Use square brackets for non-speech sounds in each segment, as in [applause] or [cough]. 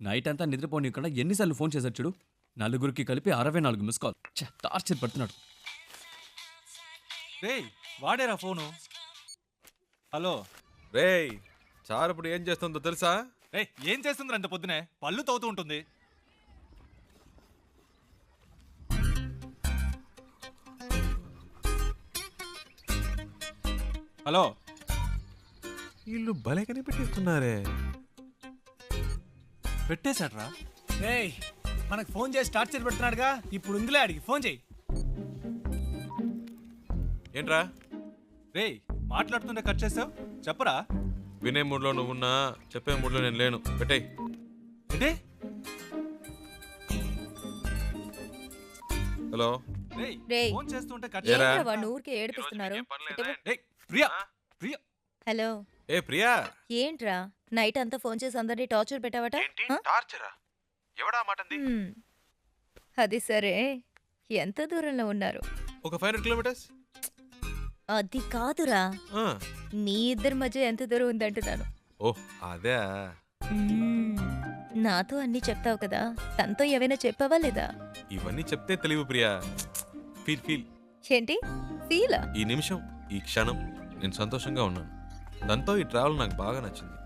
Night అంతా నిద్రపోనీయకుండా ఎన్నిసార్లు phone చేశాడు చూడు? నలుగురికి కలిపి అరవై నాలుగు మిస్ కాల్ టార్చర్ పెడుతున్నాడు. రేయ్ వాడేరా ఫోను హలో. రేయ్ చారు ఇప్పుడు ఏం చేస్తుందో తెలుసా? రే ఏం చేస్తుంది అంత పొద్దునే? పళ్ళు తవ్వుతూ ఉంటుంది. హలో. వీళ్ళు భలే కనిపెట్టిస్తున్నారే పెట్టేశాడ్రా? రేయ్ మనకు ఫోన్ చేసి టార్చర్ పెడుతున్నాడుగా. ఇప్పుడు ఉందిలే అడిగి ఫోన్ చేయి. ఏంట్రా? రేయ్ మాట్లాడుతుంటే కట్ చేసావు? చెప్పరా? వినే మూడ్లో నువ్వున్నా చెప్పే మూడ్లో నేను లేను. పెట్టేయ్. ఏంటి? హలో? రేయ్ రేయ్. ఫోన్ చేస్తుంటే కట్ ఏరా? ఏంట్రా వాడిని ఊరికే ఏడిపిస్తున్నారు? ఇటు- రేయ్ ప్రియా ప్రియా. హలో. ఏ ప్రియా? ఏంట్రా? నైట్ అంతా ఫోన్ చేసి అందరినీ టార్చర్ పెట్టావట? టార్చరా? ఎవడా మాటంది హ్మ్. అది సరే. ఎంత దూరంలో ఉన్నారు? ఒక ఫైవ్ హండ్రెడ్ కిలోమీటర్స్? అది కాదురా. మీ ఇద్దరి మధ్య ఎంత దూరం ఉందంటున్నాను. ఓ అదే. నాతో అన్ని చెప్తావు కదా. తనతో ఏవైనా చెప్పావా లేదా? ఇవన్నీ చెప్తే తెలివి ప్రియా. Feel feel. ఏంటి? ఫీలా? ఈ నిమిషం ఈ క్షణం నేను సంతోషంగా ఉన్నాను. దాంతో ఈ ట్రావెల్ నాకు బాగా నచ్చింది.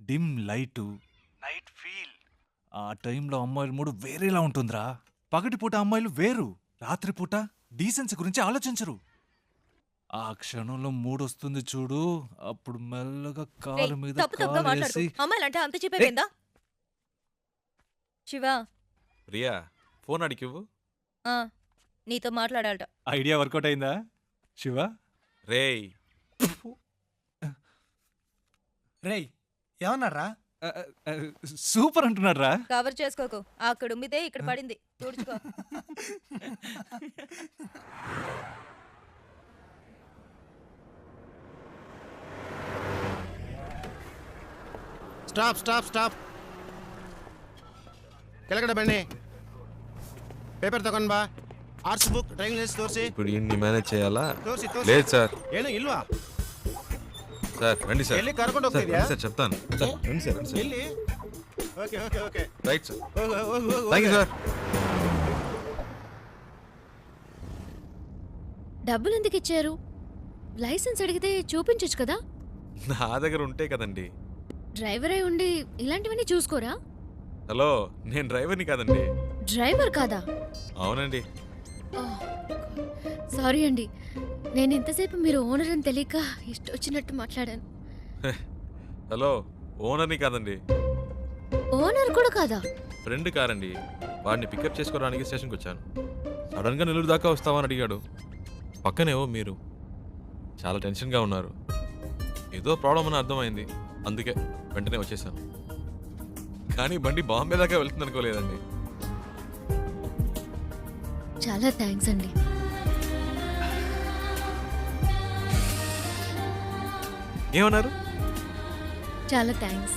dim light. Night feel. ఆ టైంలో అమ్మాయిల మూడు వేరేలా ఉంటుందిరా. పగటిపూట అమ్మాయిలు వేరు. రాత్రిపూట డీసెన్సీ గురించి ఆలోచించరు. ఆ క్షణంలో మూడు వస్తుంది చూడు. అప్పుడు మెల్లగా రేయ్, కాలు మీద కాలేసి అమ్మాయిలంటే అంత శివ. ప్రియా ఫోన్ అడిగివ్వు. ఆ, నీతో మాట్లాడాలట. ఐడియా వర్కౌట్ అయిందా? శివ? రేయ్. రేయ్ ఏమన్నారా? సూపర్ అంటున్నారా? కవర్ చేసుకోకు. అక్కడ ఉమ్మితే ఇక్కడ పడింది. తుడుచుకో. Stop stop stop. కెలకడ బండి. పేపర్ తಗೊಂಡು బా. ఆర్ట్స్ బుక్ డ్రైవింగ్ లైసెన్స్ తోర్సి ఇప్పుడు ఇన్ని మేనేజ్ చేయాలా? లేదు సార్. ఏను ఇల్వా సార్ రండి సార్. వెళ్ళి కరకొండ ఒకసారి సార్ చెప్తాను. రండి సార్ రండి సార్. వెళ్ళి. Okay okay okay. Right sir. Oh- thank you sir. డబ్బులు ఎందుకు ఇచ్చారు? లైసెన్స్ అడిగితే చూపించొచ్చు కదా? నా దగ్గర ఉంటే కదండి. డ్రైవర్ అయి ఉండి ఇలాంటివన్నీ చూసుకోరా? హలో నేను డ్రైవర్ని కాదండి. డ్రైవర్ కాదా? అవునండి. సారీ అండి. నేను ఇంతసేపు మీరు ఓనర్ అని తెలియక ఇష్టం వచ్చినట్టు మాట్లాడాను. హలో ఓనర్ని కాదండి. ఓనర్ కూడా కాదా? ఫ్రెండ్ కారండి. వాడిని పికప్ చేసుకోవడానికి స్టేషన్కి వచ్చాను. సడన్గా నెల్లూరు దాకా వస్తామని అడిగాడు. పక్కనేవో మీరు. చాలా టెన్షన్గా ఉన్నారు. ఏదో ప్రాబ్లం అని అర్థమైంది. అందుకే వెంటనే వచ్చేసాను. కానీ బండి బాంబే దాకా వెళ్తుంది అనుకోలేదండి చాలా థ్యాంక్స్ అండి. ఏమన్నారు? చాలా థ్యాంక్స్.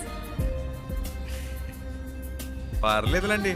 పర్లేదులండి.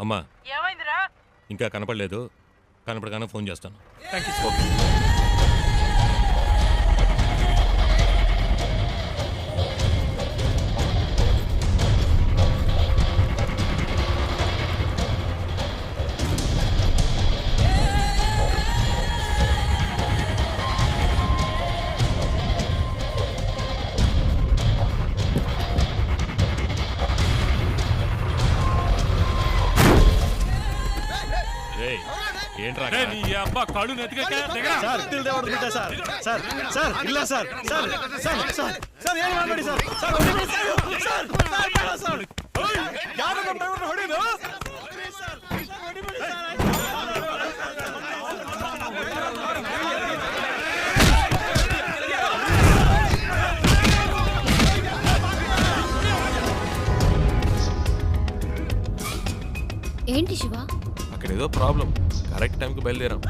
అమ్మా. ఏమైందిరా? ఇంకా కనపడలేదు. కనపడగానే ఫోన్ చేస్తాను. రేయ్, ఏంట్రా అబ్బా కళ్ళు సార్ తిల్ దేవర్ బిడ్డ సార్ సార్ సార్ ಇಲ್ಲ sir sir sir sir sir ಏನು ಮಾಡಬೇಡಿ sir sir ಹೊಡಿಬೇಡಿ sir sir sir ಬೇಡ ಸರ್ ಯಾರು ನಮ್ಮ ಡ್ರೈವರ್ನ ಹೊಡಿದು ಹೊಡಿಬೇಡಿ ಸರ್ ఏంటి శివ అక్కడ ఏదో ప్రాబ్లం కరెక్ట్ టైంకి బయలుదేరాం.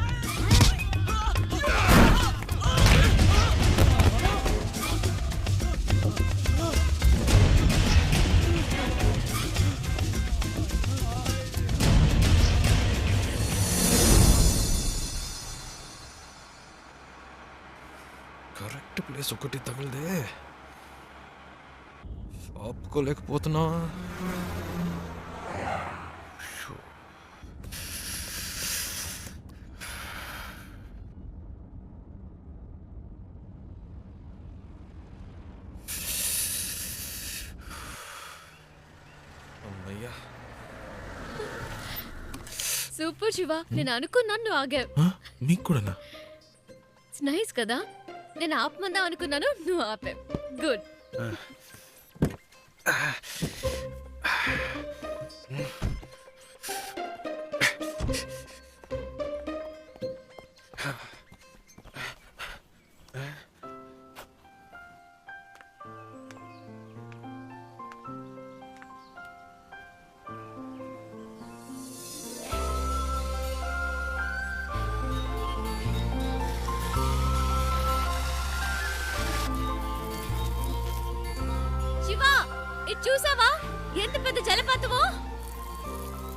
కరెక్ట్ ప్లేస్ ఒకటి తగిలిదే. ఆపుకోలేకపోతున్నా అమ్మయ్యా సూపర్ శివ నేను అనుకున్నాను నువ్వు ఆగావు. నీకు కూడానా? ఇట్స్ నైస్ కదా. నేను ఆపమందాం అనుకున్నాను నువ్వు ఆపావు. గుడ్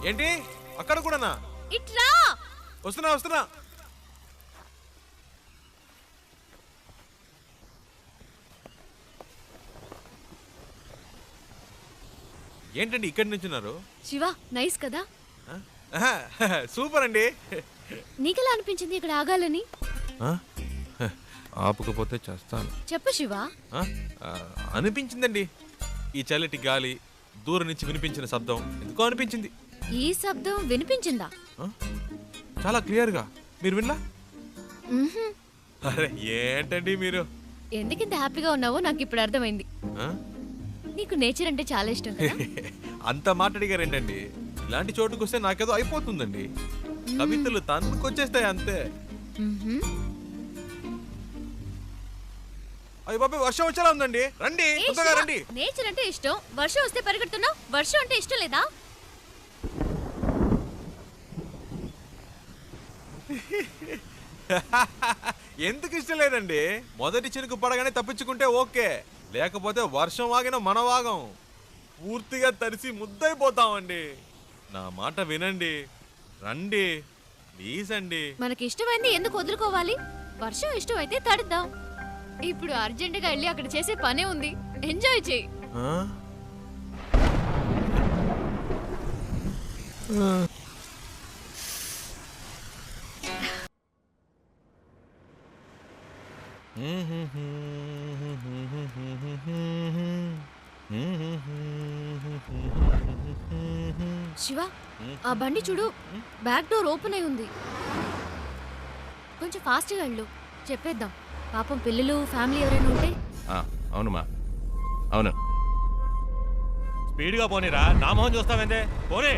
ఏంటి? అక్కడ కూడానా? ఇట్రా వస్తున్నా వస్తున్నా. ఏంటండి ఇక్కడి నుంచున్నారు శివ నైస్ కదా? సూపర్ అండి. నీకెలా అనిపించింది ఇక్కడ ఆగాలని? ఆపకపోతే చేస్తాను. చెప్పు శివ. అనిపించిందండి. ఈ చల్లటి గాలి దూరం నుంచి వినిపించిన శబ్దం ఎందుకో అనిపించింది. ఈ శబ్దం వినిపించిందా? చాలా క్లియర్గా. మీరు విన్నా. అరే ఏంటండి మీరు? ఎందుకింత హ్యాపీగా ఉన్నావో నాకు ఇప్పుడు అర్థమైంది. ఆ? నీకు నేచర్ అంటే చాలా ఇష్టం కదా? [laughs] అంత మాట అడిగారేంటండి? ఇలాంటి చోటుకు వస్తే నాకేదో అయిపోతుందండి. కవితలు తన్నుకొచ్చేస్తాయి అంతే. మ్హూ. అయ్యి బాబాయ్ వర్షం వచ్చేలా ఉందండి. రండి ఏ తొందరగా శివ, రండి. నేచర్ అంటే ఇష్టం. వర్షం వస్తే పరిగెడుతున్నావు. వర్షం అంటే ఇష్టం లేదా? [laughs] ఎందుకు ఇష్టం లేదండి? మొదటి చినుకు పడగానే తప్పించుకుంటే ఓకే. లేకపోతే వర్షం ఆగిన మన వాగం. పూర్తిగా తడిసి ముద్దైపోతామండి నా మాట వినండి. రండి. ప్లీజ్ అండి మనకి ఇష్టమైంది ఎందుకు వదులుకోవాలి? వర్షం ఇష్టం అయితే తడుద్దాం. ఇప్పుడు అర్జెంటుగా వెళ్ళి అక్కడ చేసే పనే ఉంది. ఎంజాయ్ చేయి. శివ ఆ బండి చూడు. బ్యాక్ డోర్ ఓపెన్ అయి ఉంది. కొంచెం ఫాస్ట్గా వెళ్ళు. చెప్పేద్దాం. పాపం పిల్లలు ఫ్యామిలీ ఎవరైనా ఉంటే? అవునమ్మా అవును. స్పీడ్గా పోనీరా. నా మొహం చూస్తావేందే? పోనీ.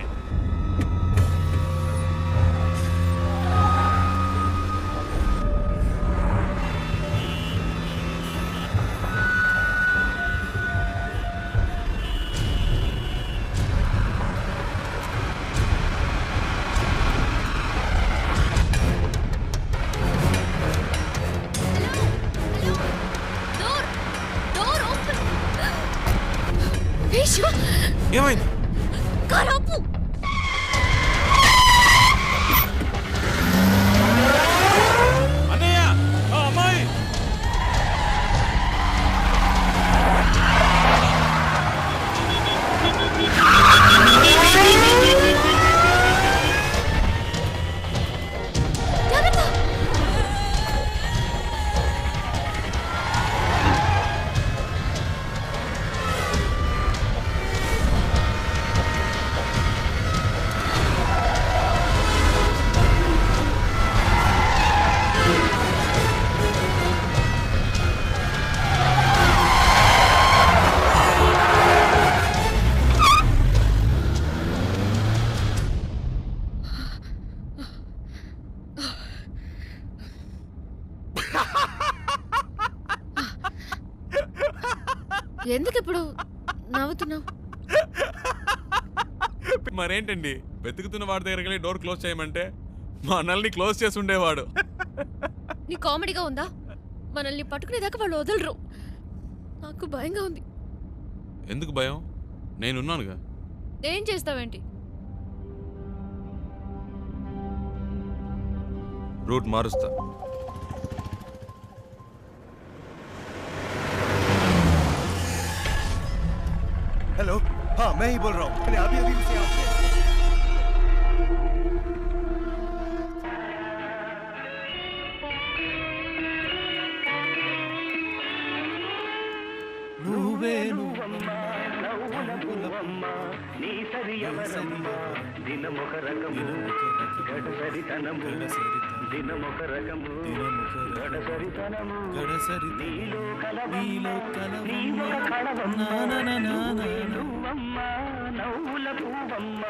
ఏ ఎందుకు ఇప్పుడు నవ్వుతున్నావు? మరేంటండి? వెతుకుతున్న వాడి దగ్గరికి వెళ్ళి డోర్ క్లోజ్ చేయమంటే మా క్లోజ్ చేసి ఉండేవాడు. నీ కామెడీగా ఉందా? మనల్ని పట్టుకునేదాకా వాళ్ళు వదలరు. నాకు భయంగా ఉంది. ఎందుకు భయం? నేనున్నానుగా. ఏం చేస్తావేంటి? రూట్ మారుస్తా. मैं ही बोल रहा हूँ मैंने अभी अभी उसे आपसे నువ్వే నీ సరియవరమ్మ దినమొక రకము గడసరితనము దినమొక రకము గడసరితనము. నీలో కలవమ్మ నవ్వుల పువ్వమ్మ